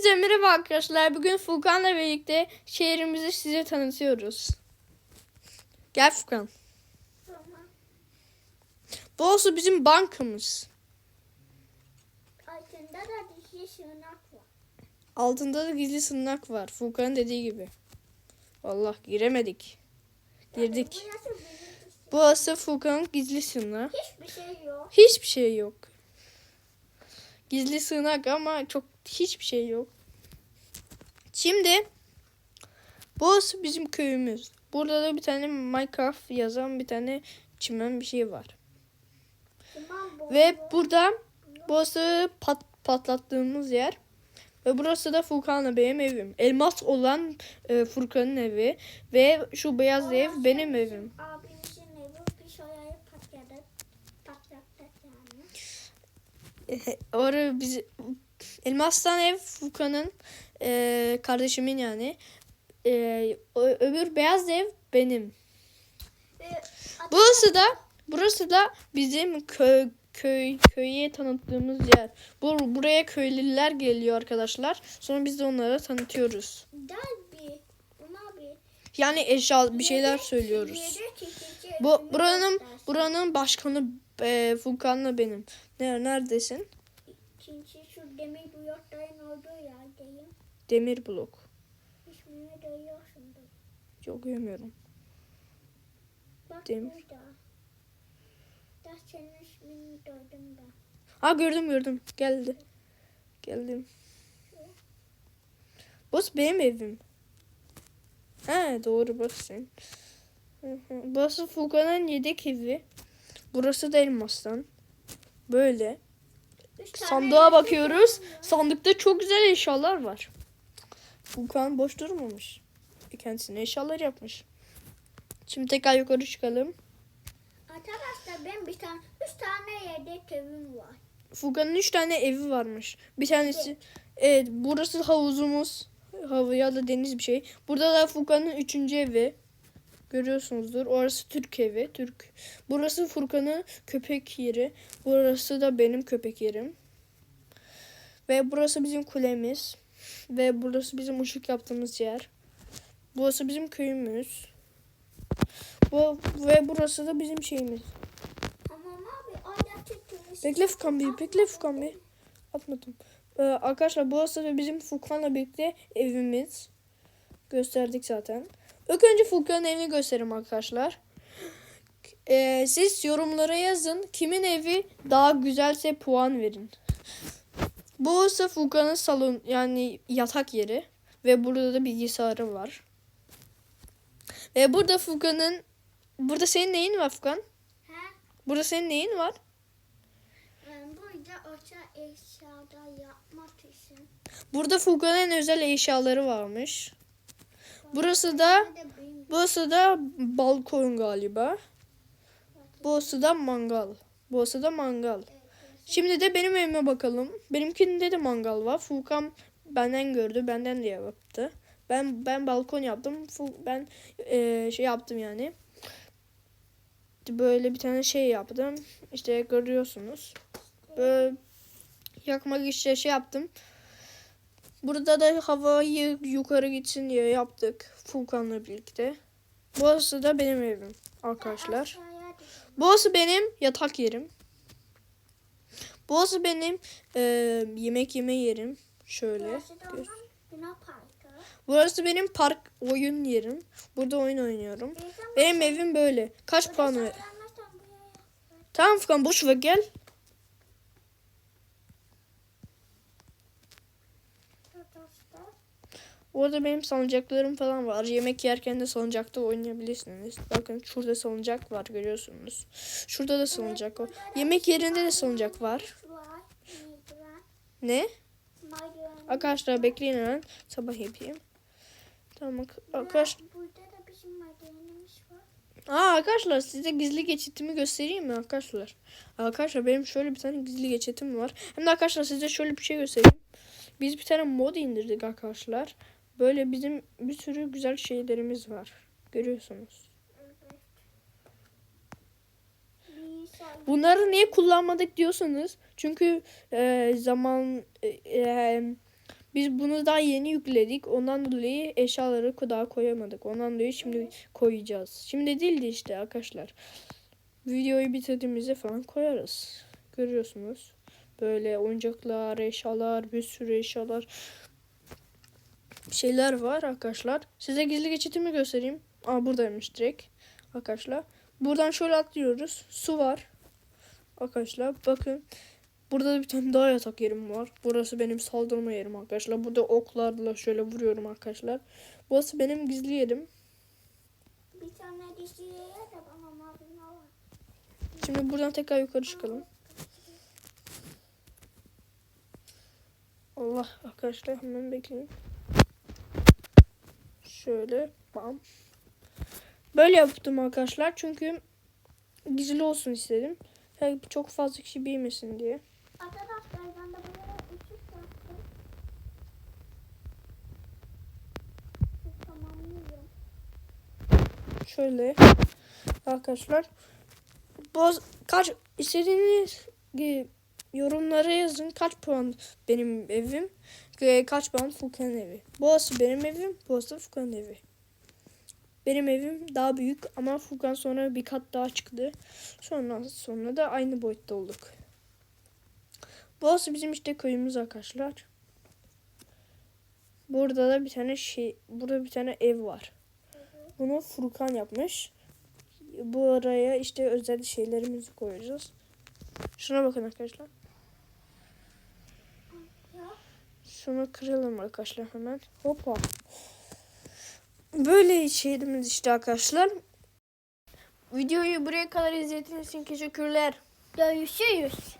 Hepinize merhaba arkadaşlar. Bugün Furkan'la birlikte şehrimizi size tanıtıyoruz. Gel Furkan. Tamam. Bu olsun bizim bankamız. Altında da dişli sığınak var. Altında da gizli sığınak var. Furkan'ın dediği gibi. Allah giremedik. Girdik. Bu? Burası Furkan'ın gizli sığınağı. Hiçbir şey yok. Hiçbir şey yok. Gizli sığınak ama çok hiçbir şey yok. Şimdi burası bizim köyümüz. Burada da bir tane Minecraft yazan bir tane çimen bir şey var. Ve burada burası pat, patlattığımız yer. Ve burası da Furkan'la benim evim. Elmas olan e, Furkan'ın evi. Ve şu beyaz ev benim evim. Abimizin evi bir şurayı patladı. Patlattık yani. Orada biz Elmas'tan ev Furkan'ın e, kardeşimin yani. E, öbür beyaz ev benim. Burası da burası da bizim köy köy köye tanıttığımız yer. Bu buraya köylüler geliyor arkadaşlar. Sonra biz de onlara tanıtıyoruz. Yani eşya bir şeyler söylüyoruz. Bu buranın buranın başkanı e, Furkan'la benim. Ne neredesin? İkinci şu demir bu yurtların olduğu yerdeyim. Demir blok. İsmini duyuyorsundur. Çok görmüyorum. Bak Demir. burada. Da senin ismini duydum ben. Ha gördüm gördüm. Geldi. Geldim. Burası benim evim. He doğru. Hı hı. Burası Furkan'ın yedek evi. Burası da elmastan. Böyle. Sandığa bakıyoruz. Sandıkta çok güzel eşyalar var. Furkan boş durmamış. Kendisine eşyalar yapmış. Şimdi tekrar yukarı çıkalım. Arkadaşlar ben bir tane, üç tane yedek evim var. Furkan'ın üç tane evi varmış. Bir tanesi evet burası havuzumuz. Havu ya da deniz bir şey. Burada da Furkan'ın üçüncü evi. Görüyorsunuzdur. Orası Türk evi. Türk. Burası Furkan'ın köpek yeri. Burası da benim köpek yerim. Ve burası bizim kulemiz. Ve burası bizim ışık yaptığımız yer. Burası bizim köyümüz. Bu, ve burası da bizim şeyimiz. Tamam abi. Bekle Furkan bir, bekle Furkan bir. Atmadım. Ee, arkadaşlar burası da bizim Furkan'la birlikte evimiz. Gösterdik zaten. İlk önce Furkan'ın evini göstereyim arkadaşlar. Ee, siz yorumlara yazın. Kimin evi daha güzelse puan verin. Burası Furkan'ın salon yani yatak yeri. Ve burada da bilgisayarı var. Ve burada Furkan'ın... Burada senin neyin var Furkan? He? Burada senin neyin var? Ben burada orta eşyada yapmak için. Burada Furkan'ın özel eşyaları varmış. Burası da burası da balkon galiba. Burası da mangal. Burası da mangal. Şimdi de benim evime bakalım. Benimkinde de mangal var. Furkan benden gördü, benden de yaptı. Ben ben balkon yaptım. Ben eee, şey yaptım yani. Böyle bir tane şey yaptım. İşte görüyorsunuz. Böyle yakmak işte şey yaptım. Burada da havayı yukarı gitsin diye yaptık Furkan'la birlikte. Burası da benim evim arkadaşlar. Burası benim yatak yerim. Burası benim e, yemek yeme yerim. Şöyle. Burası benim park oyun yerim. Burada oyun oynuyorum. Bizim Benim evim böyle. Kaç puan ver? Tamam Furkan boş ver gel. arkadaşlar. Orada benim salıncaklarım falan var. Yemek yerken de salıncakta oynayabilirsiniz. Bakın şurada salıncak var görüyorsunuz. Şurada da salıncak var. Yemek yerinde de salıncak var. Ne? Arkadaşlar bekleyin hemen. Sabah yapayım. Tamam arkadaş. Burada da bizim merdivenimiz var. Aa arkadaşlar size gizli geçitimi göstereyim mi arkadaşlar? Arkadaşlar benim şöyle bir tane gizli geçitim var. Hem de arkadaşlar size şöyle bir şey göstereyim. Biz bir tane mod indirdik arkadaşlar. Böyle bizim bir sürü güzel şeylerimiz var. Görüyorsunuz. Bunları niye kullanmadık diyorsanız çünkü e, zaman e, e, Biz bunu daha yeni yükledik. Ondan dolayı eşyaları daha koyamadık. Ondan dolayı şimdi koyacağız. Şimdi değildi işte arkadaşlar. Videoyu bitirdiğimizde falan koyarız. Görüyorsunuz. Böyle oyuncaklar, eşyalar, bir sürü eşyalar şeyler var arkadaşlar. Size gizli geçitimi göstereyim. Aa buradaymış direkt arkadaşlar. Buradan şöyle atlıyoruz. Su var. Arkadaşlar bakın. Burada da bir tane daha yatak yerim var. Burası benim saldırma yerim arkadaşlar. Burada oklarla şöyle vuruyorum arkadaşlar. Burası benim gizli yerim. Bir tane dişiye de bana mavi var. Şimdi buradan tekrar yukarı çıkalım. Allah arkadaşlar hemen bekleyin. Şöyle bam. Böyle yaptım arkadaşlar çünkü gizli olsun istedim. Yani çok fazla kişi bilmesin diye. Arkadaşlar ben de buraya taktım. Işık tamamlıyorum. Şöyle arkadaşlar. Boz kaç istediğiniz e, yorumlara yazın kaç puan benim evim kaç puan Furkan'ın evi. Burası benim evim, burası da Furkan'ın evi. Benim evim daha büyük ama Furkan sonra bir kat daha çıktı. Sonra sonra da aynı boyutta olduk. Burası bizim işte köyümüz arkadaşlar. Burada da bir tane şey, burada bir tane ev var. Bunu Furkan yapmış. Bu araya işte özel şeylerimizi koyacağız. Şuna bakın arkadaşlar. Şunu kıralım arkadaşlar hemen. Hoppa. Böyle şeylerimiz işte arkadaşlar. Videoyu buraya kadar izlediğiniz için teşekkürler. görüşürüz.